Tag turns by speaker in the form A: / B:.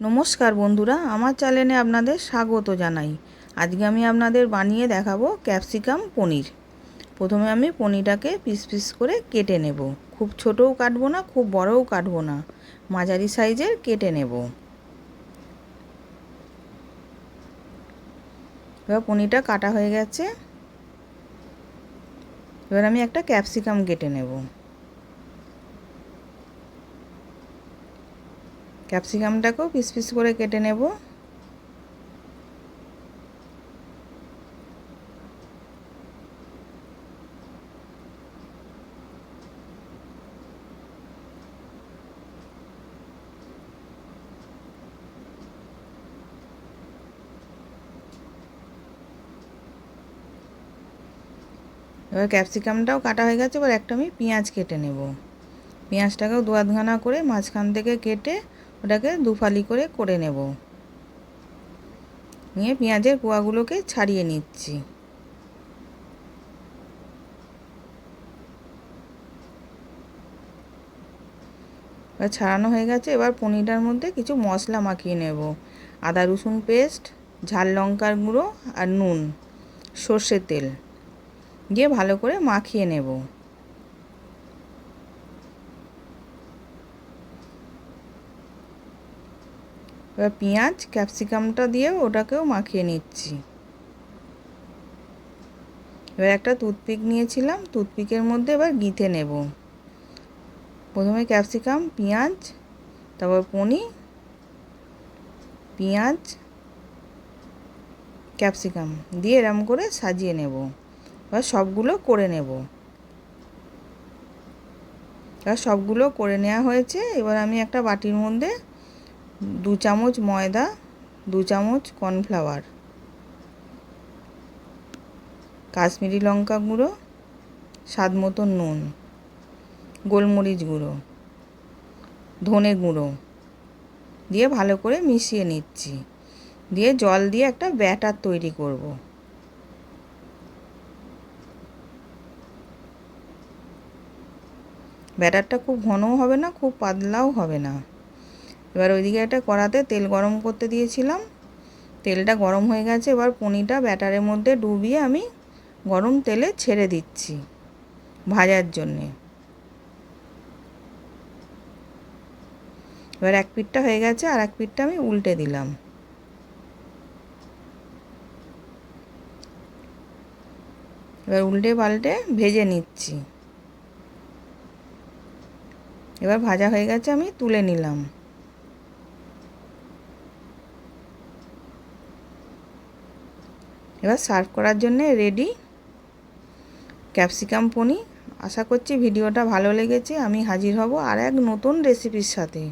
A: নমস্কার বন্ধুরা, আমার চ্যানেলে আপনাদের স্বাগত জানাই। আজকে আমি আপনাদের বানিয়ে দেখাবো ক্যাপসিকাম পনির। প্রথমে আমি পনিরটাকে পিস পিস করে কেটে নেব। খুব ছোটও কাটবো না, খুব বড়ও কাটবো না। মাঝারি সাইজের কেটে নেব। এবার পনিরটা কাটা হয়ে গেছে। এবার আমি একটা ক্যাপসিকাম কেটে নেব। ক্যাপসিকামটাকেও পিস পিস করে কেটে নেব। এবার ক্যাপসিকামটাও কাটা হয়ে গেছে, এবার একটা আমি পেঁয়াজ কেটে নেব। পেঁয়াজটাকেও দু আধখানা করে মাঝখান থেকে কেটে ওটাকে দুফালি করে করে নেব। নিয়ে পেঁয়াজের কোয়াগুলোকে ছাড়িয়ে নিচ্ছি। এবার ছাড়ানো হয়ে গেছে, এবার পনিরটার মধ্যে কিছু মশলা মাখিয়ে নেব। আদা রসুন পেস্ট, ঝাল লঙ্কার গুঁড়ো আর নুন, সর্ষের তেল, দিয়ে ভালো করে মাখিয়ে নেব। এবার পেঁয়াজ, ক্যাপসিকামটা দিয়ে ওটাকেও মাখিয়ে নিচ্ছি। এবার একটা টুথপিক নিয়েছিলাম, টুথপিকের মধ্যে এবার গিঁথে নেব। প্রথমে ক্যাপসিকাম, পেঁয়াজ, তারপর পনির, পেঁয়াজ, ক্যাপসিকাম দিয়ে এরম করে সাজিয়ে নেব। এবার সবগুলো করে নেব। এবার সবগুলো করে নেওয়া হয়েছে। এবার আমি একটা বাটির মধ্যে দু চামচ ময়দা, দু চামচ কর্নফ্লাওয়ার, কাশ্মীরি লঙ্কা গুঁড়ো, স্বাদ মতো নুন, গোলমরিচ গুঁড়ো, ধনে গুঁড়ো দিয়ে ভালো করে মিশিয়ে নিচ্ছি। দিয়ে জল দিয়ে একটা ব্যাটার তৈরি করব। ব্যাটারটা খুব ঘনও হবে না, খুব পাতলাও হবে না। এবার ওইদিকে একটা কড়াতে তেল গরম করতে দিয়েছিলাম। তেলটা গরম হয়ে গেছে, এবার পনিরটা ব্যাটারের মধ্যে ডুবিয়ে আমি গরম তেলে ছেড়ে দিচ্ছি ভাজার জন্যে। এবার এক পিঠটা হয়ে গেছে আর এক পিঠটা আমি উল্টে দিলাম। এবার উল্টে পাল্টে ভেজে নিচ্ছি। এবার ভাজা হয়ে গেছে আমি তুলে নিলাম। এবার সার্ভ করার জন্যে রেডি ক্যাপসিকাম পনি আশা করছি ভিডিওটা ভালো লেগেছে। আমি হাজির হব আর এক নতুন রেসিপির সাথে।